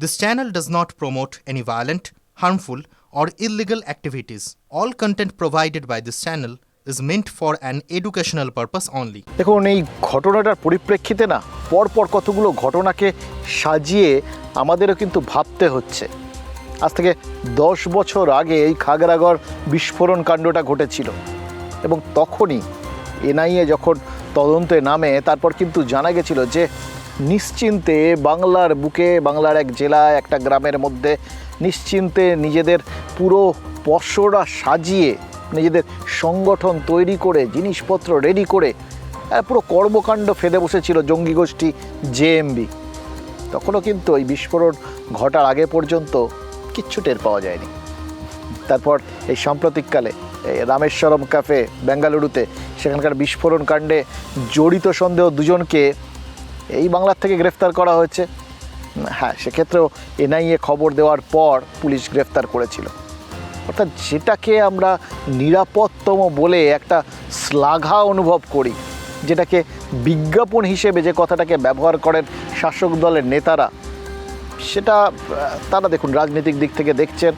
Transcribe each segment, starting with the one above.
This channel does not promote any violent, harmful, or illegal activities. All content provided by this channel is meant for an educational purpose only. দেখুন এই ঘটনাটার পরিপ্রেক্ষিতে না পরপর কতগুলো ঘটনাকে সাজিয়ে আমাদেরও কিন্তু ভাবতে হচ্ছে আজ থেকে দশ বছর আগে এই খাগড়াগড় বিস্ফোরণ কাণ্ডটা ঘটেছিল এবং তখনই এনআইএ যখন তদন্তে নামে তারপর কিন্তু জানা গেছিল যে নিশ্চিন্তে বাংলার বুকে, বাংলার এক জেলায়, একটা গ্রামের মধ্যে নিশ্চিন্তে নিজেদের পুরো পশরা সাজিয়ে, নিজেদের সংগঠন তৈরি করে, জিনিসপত্র রেডি করে পুরো কর্মকাণ্ড ফেদে বসেছিল জঙ্গি গোষ্ঠী জেএমবি তখনও কিন্তু ওই বিস্ফোরণ ঘটার আগে পর্যন্ত কিচ্ছু টের পাওয়া যায়নি। তারপর এই সাম্প্রতিককালে এই রামেশ্বরম ক্যাফে বেঙ্গালুরুতে সেখানকার বিস্ফোরণ কাণ্ডে জড়িত সন্দেহ দুজনকে এই বাংলার থেকে গ্রেফতার করা হয়েছে। হ্যাঁ সেক্ষেত্রেও এনআইএ খবর দেওয়ার পর পুলিশ গ্রেফতার করেছিল। অর্থাৎ যেটাকে আমরা নিরাপদতম বলে একটা শ্লাঘা অনুভব করি, যেটাকে বিজ্ঞাপন হিসেবে যে কথাটাকে ব্যবহার করেন শাসক দলের নেতারা, সেটা তারা দেখুন রাজনৈতিক দিক থেকে দেখছেন,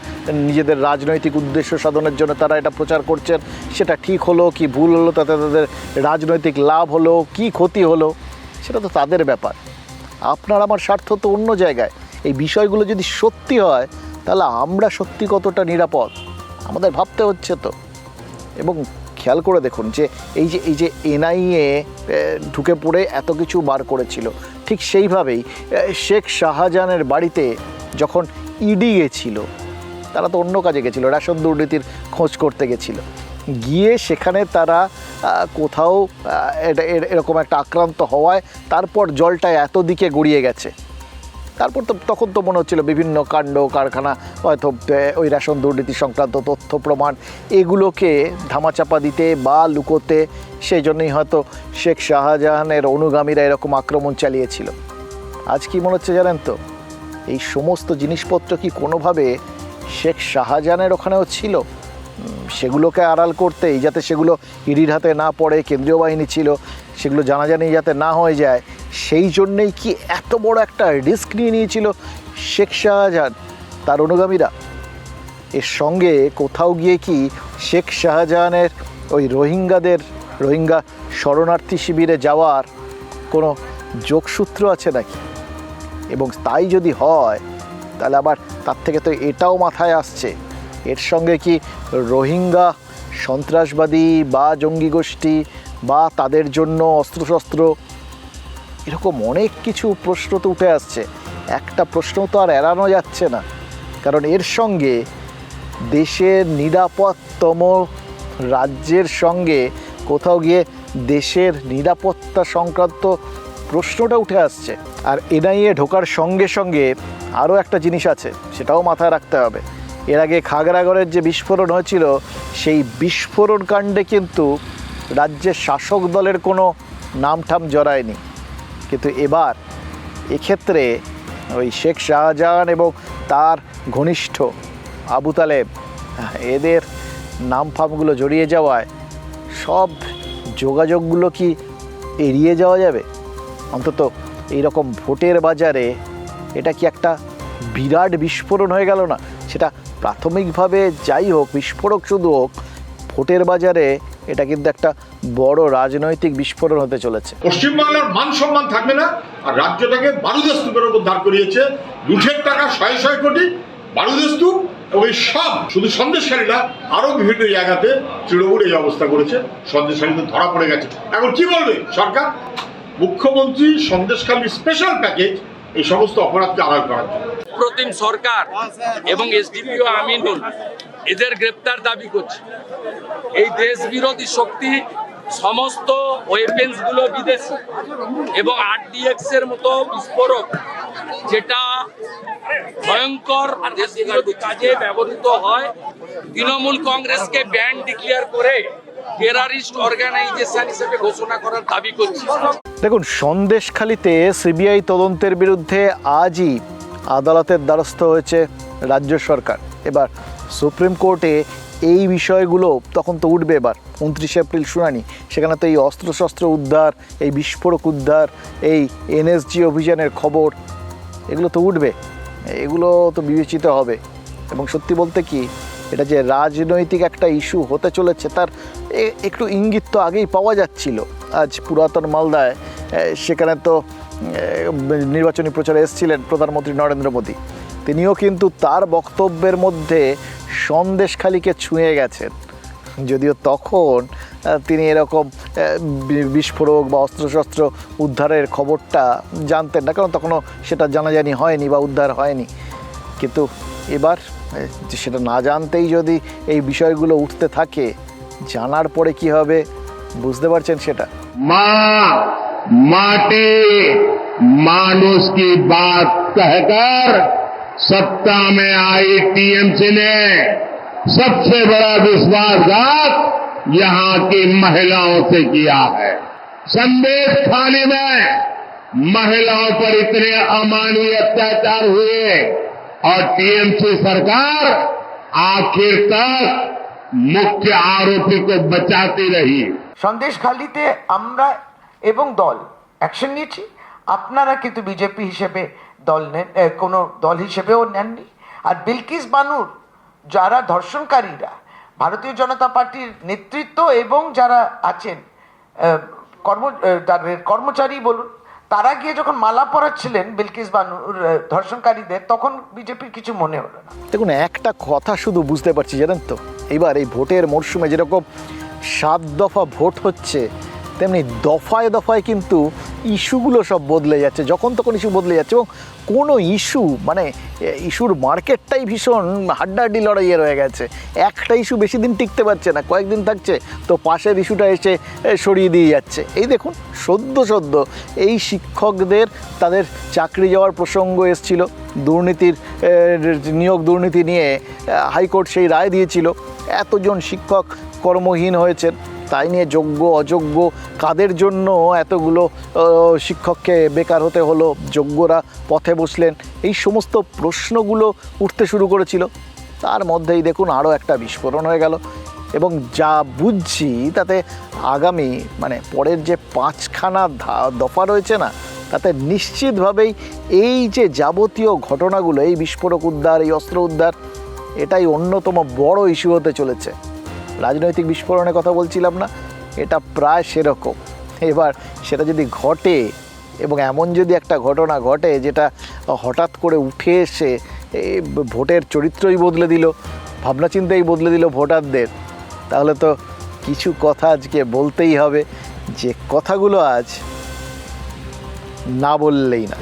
নিজেদের রাজনৈতিক উদ্দেশ্য সাধনের জন্য তারা এটা প্রচার করছেন, সেটা ঠিক হলো কি ভুল হলো, তাতে তাদের রাজনৈতিক লাভ হলো, কি ক্ষতি হলো সেটা তো তাদের ব্যাপার। আপনার আমার স্বার্থ তো অন্য জায়গায়। এই বিষয়গুলো যদি সত্যি হয়, তাহলে আমরা সত্যি কতটা নিরাপদ? আমাদের ভাবতে হচ্ছে তো। এবং খেয়াল করে দেখুন যে, এই যে এই যে এনআইএ ঢুকে পড়ে এত কিছু বার করেছিল, ঠিক সেইভাবেই শেখ শাহজাহানের বাড়িতে যখন ইডি গেছিল তারা তো অন্য কাজে গেছিল, রেশন দুর্নীতির খোঁজ করতে গেছিল। গিয়ে সেখানে তারা কোথাও এটা এর- এরকম একটা আক্রান্ত হওয়ায় তারপর জলটা এত দিকে গড়িয়ে গেছে। তারপর তো তখন তো মনে হচ্ছিল বিভিন্ন কাণ্ড, কারখানা, হয়তো ওই রেশন দুর্নীতি সংক্রান্ত তথ্য, প্রমাণ, এগুলোকে ধামাচাপা দিতে বা লুকোতে, সেই জন্যই হয়তো শেখ শাহজাহানের অনুগামীরা এরকম আক্রমণ চালিয়েছিল। আজ কি মনে হচ্ছে জানেন তো? এই সমস্ত জিনিসপত্র কি কোনোভাবে শেখ শাহজাহানের ওখানেও ছিল? সেগুলোকে আড়াল করতেই যাতে সেগুলো ইডির হাতে না পড়ে, কেন্দ্রীয় বাহিনী ছিল, সেগুলো জানাজানি যাতে না হয়ে যায়, সেই জন্যেই কি এত বড় একটা রিস্ক নিয়ে নিয়েছিল শেখ শাহজাহান, তার অনুগামীরা? এর সঙ্গে কোথাও গিয়ে কি শেখ শাহজাহানের ওই রোহিঙ্গাদের, রোহিঙ্গা শরণার্থী শিবিরে যাওয়ার কোনো যোগসূত্র আছে নাকি? এবং তাই যদি হয়, তাহলে আবার তার থেকে তো এটাও মাথায় আসছে। এর সঙ্গে কি রোহিঙ্গা, সন্ত্রাসবাদী বা জঙ্গি গোষ্ঠী বা তাদের জন্য অস্ত্রশস্ত্র? এরকম অনেক কিছু প্রশ্ন তো উঠে আসছে। একটা প্রশ্ন তো আর এড়ানো যাচ্ছে না। কারণ এর সঙ্গে দেশের নিরাপত্তম রাজ্যের সঙ্গে কোথাও গিয়ে দেশের নিরাপত্তা সংক্রান্ত প্রশ্নটা উঠে আসছে। আর এনআইএ ঢোকার সঙ্গে সঙ্গে আরও একটা জিনিস আছে, সেটাও মাথায় রাখতে হবে। এর আগে খাগড়াগড়ের যে বিস্ফোরণ হয়েছিল, সেই বিস্ফোরণ কাণ্ডে কিন্তু রাজ্যের শাসক দলের কোনো নামঠাম জড়ায়নি। কিন্তু এবার এক্ষেত্রে ওই শেখ শাহজাহান এবং তার ঘনিষ্ঠ আবু তালেব, এদের নাম ফামগুলো জড়িয়ে যাওয়ায় সব যোগাযোগগুলো কি এড়িয়ে যাওয়া যাবে? অন্তত এইরকম ভোটের বাজারে এটা কি একটা বিরাট বিস্ফোরণ হয়ে গেল না? সেটা প্রাথমিকভাবে যাই হোক, বিস্ফোরক শুধু হোক, ভোটের বাজারে এটা কিন্তু একটা বড় রাজনৈতিক বিস্ফোরণ হতে চলেছে। পশ্চিমবাংলার মান সম্মান থাকবে না, আর রাজ্যটাকে বারুদের স্তূপের উপর দাঁড় করিয়েছে। লুঠের টাকা শয়ে শয়ে কোটি বারুদের স্তূপ এবং এই সব শুধু সন্দেশকারীরা আরও বিভিন্ন জায়গাতে তৃণমূল এই অবস্থা করেছে। সন্দেশকারীদের ধরা পড়ে গেছে। এখন কি বলবে সরকার? মুখ্যমন্ত্রী সন্দেশখালী স্পেশাল প্যাকেজ এই সমস্ত অপরাধকে আড়াল করার জন্য। প্রতিম সরকার এবং এসডিপিও আমিনুল, এদের গ্রেপ্তার দাবি করছে। এই দেশ বিরোধী শক্তি সমস্ত ওয়েপেন্সগুলো বিদেশি এবং আরডিএক্স এর মতো বিস্ফোরক, যেটা ভয়ঙ্কর দেশ বিরোধী কাজে ব্যবহৃত হয়। তৃণমূল কংগ্রেসকে ব্যান্ড ডিক্লেয়ার করে টেরারিস্ট অর্গানাইজেশন হিসেবে ঘোষণা করার দাবি করছি। দেখুন, সন্দেশখালিতে সিবিআই তদন্তের বিরুদ্ধে আজই আদালতের দ্বারস্থ হয়েছে রাজ্য সরকার। এবার সুপ্রিম কোর্টে এই বিষয়গুলো তখন তো উঠবে এবার, উনত্রিশে এপ্রিল শুনানি। সেখানে তো এই অস্ত্রশস্ত্র উদ্ধার, এই বিস্ফোরক উদ্ধার, এই এনএসজি অভিযানের খবর, এগুলো তো উঠবে। এগুলো তো বিবেচিত হবে। এবং সত্যি বলতে কি, এটা যে রাজনৈতিক একটা ইস্যু হতে চলেছে, তার একটু ইঙ্গিত তো আগেই পাওয়া যাচ্ছিল। আজ পুরাতন মালদায় সেখানে তো নির্বাচনী প্রচারে এসেছিলেন প্রধানমন্ত্রী নরেন্দ্র মোদী। তিনিও কিন্তু তার বক্তব্যের মধ্যে সন্দেশখালিকে ছুঁয়ে গেছেন। যদিও তখন তিনি এরকম বিস্ফোরক বা অস্ত্রশস্ত্র উদ্ধারের খবরটা জানতেন না, কারণ তখনও সেটা জানাজানি হয়নি বা উদ্ধার হয়নি। কিন্তু এবার সেটা না জানতেই যদি এই বিষয়গুলো উঠতে থাকে, জানার পরে কি হবে? বুঝতে পারছেন সেটা माँ माटी मानुष की बात कहकर सत्ता में आई टीएमसी ने सबसे बड़ा विश्वासघात यहाँ की महिलाओं से किया है संदेश खाली में महिलाओं पर इतने अमानवीय अत्याचार हुए और टीएमसी सरकार आखिर तक मुख्य आरोपी को बचाती रही সন্দেশখালিতে আমরা এবং দল অ্যাকশন নিয়েছি। আপনারা কিন্তু বিজেপি হিসেবে দল নেন কোনো দল হিসেবেও নেননি। আর বিলকিস বানুর যারা ধর্ষণকারীরা, ভারতীয় জনতা পার্টির নেতৃত্ব এবং যারা আছেন কর্ম তাদের কর্মচারী বলুন, তারা গিয়ে যখন মালা পরাচ্ছিলেন বিলকিস বানুর ধর্ষণকারীদের, তখন বিজেপির কিছু মনে হলো না। দেখুন, একটা কথা শুধু বুঝতে পারছি, জানেন তো? এবার এই ভোটের মরশুমে যেরকম সাত দফা ভোট হচ্ছে, তেমনি দফায় দফায় কিন্তু ইস্যুগুলো সব বদলে যাচ্ছে, যখন তখন ইস্যু বদলে যাচ্ছে এবং কোনো ইস্যু মানে ইস্যুর মার্কেটটাই ভীষণ হাড্ডাহাড্ডি লড়াইয়ে রয়ে গেছে। একটা ইস্যু বেশি দিন টিকতে পারছে না, কয়েকদিন থাকছে, তো পাশের ইস্যুটা এসে সরিয়ে দিয়ে যাচ্ছে। এই দেখুন, সদ্য সদ্য এই শিক্ষকদের তাদের চাকরি যাওয়ার প্রসঙ্গ এসছিল, দুর্নীতির নিয়োগ দুর্নীতি নিয়ে হাইকোর্ট সেই রায় দিয়েছিল। এতজন শিক্ষক কর্মহীন হয়েছেন তাই নিয়ে যোগ্য, অযোগ্য, কাদের জন্য এতগুলো শিক্ষককে বেকার হতে হলো? যোগ্যরা পথে বসলেন। এই সমস্ত প্রশ্নগুলো উঠতে শুরু করেছিল। তার মধ্যেই দেখুন আরও একটা বিস্ফোরণ হয়ে গেল। এবং যা বুঝছি তাতে আগামী মানে পরের যে পাঁচখানা দফা রয়েছে না, তাতে নিশ্চিতভাবেই এই যে যাবতীয় ঘটনাগুলো, এই বিস্ফোরক উদ্ধার, এই অস্ত্র উদ্ধার, এটাই অন্যতম বড় ইস্যু হতে চলেছে। রাজনৈতিক বিস্ফোরণের কথা বলছিলাম না, এটা প্রায় সেরকম। এবার সেটা যদি ঘটে এবং এমন যদি একটা ঘটনা ঘটে যেটা হঠাৎ করে উঠে এসে ভোটের চরিত্রই বদলে দিল, ভাবনা চিন্তাই বদলে দিল ভোটারদের, তাহলে তো কিছু কথা আজকে বলতেই হবে। যে কথাগুলো আজ না বললেই না।